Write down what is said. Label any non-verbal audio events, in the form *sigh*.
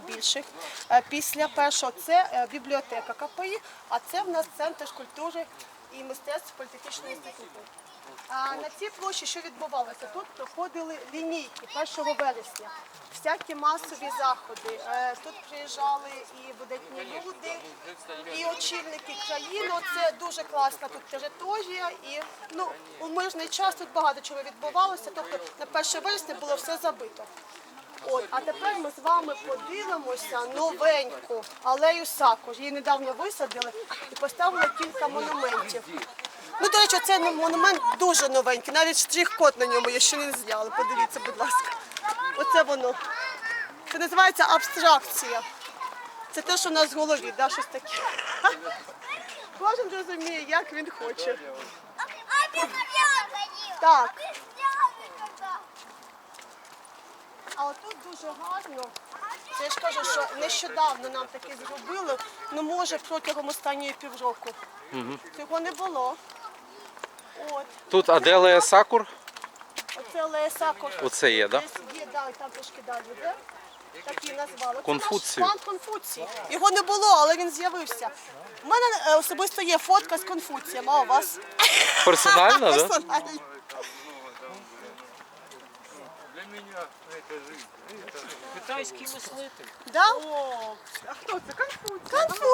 найбільших. Е, Після першого це е, бібліотека КПІ, а це в нас центр культури і мистецтв політехнічного інституту. А на цій площі що відбувалося? Тут проходили лінійки 1 вересня, всякі масові заходи. Е, Тут приїжджали і видатні люди, і очільники країни. Це дуже класна тут територія. І ну, у мирний час тут багато чого відбувалося. Тобто на 1 вересня було все забито. От, а тепер ми з вами подивимося новеньку алею Сакур. Її недавно висадили і поставили кілька монументів. Ну, до речі, цей монумент дуже новенький, навіть штрих-код на ньому є, ще не зняли. Подивіться, будь ласка. Оце воно. Це називається абстракція. Це те, що в нас в голові, да, щось таке. Кожен розуміє, як він хоче. Так. Отут дуже гарно. Це я ж кажу, що нещодавно нам таке зробили, ну може протягом останньої півроку. Цього не було. От, Тут Аделея Сакур. оце Леєсако. Оце є? Десь є, да, і там трошки далі, де? Так її назвали. Конфуцій. Пан Конфуцій. Його не було, але він з'явився. У мене е, особисто є фотка з Конфуцієм, а у вас? Персонально, *laughs* да? жизнь. Китайський мислитель. Да? А хто це? Конфуцій. Конфуцій.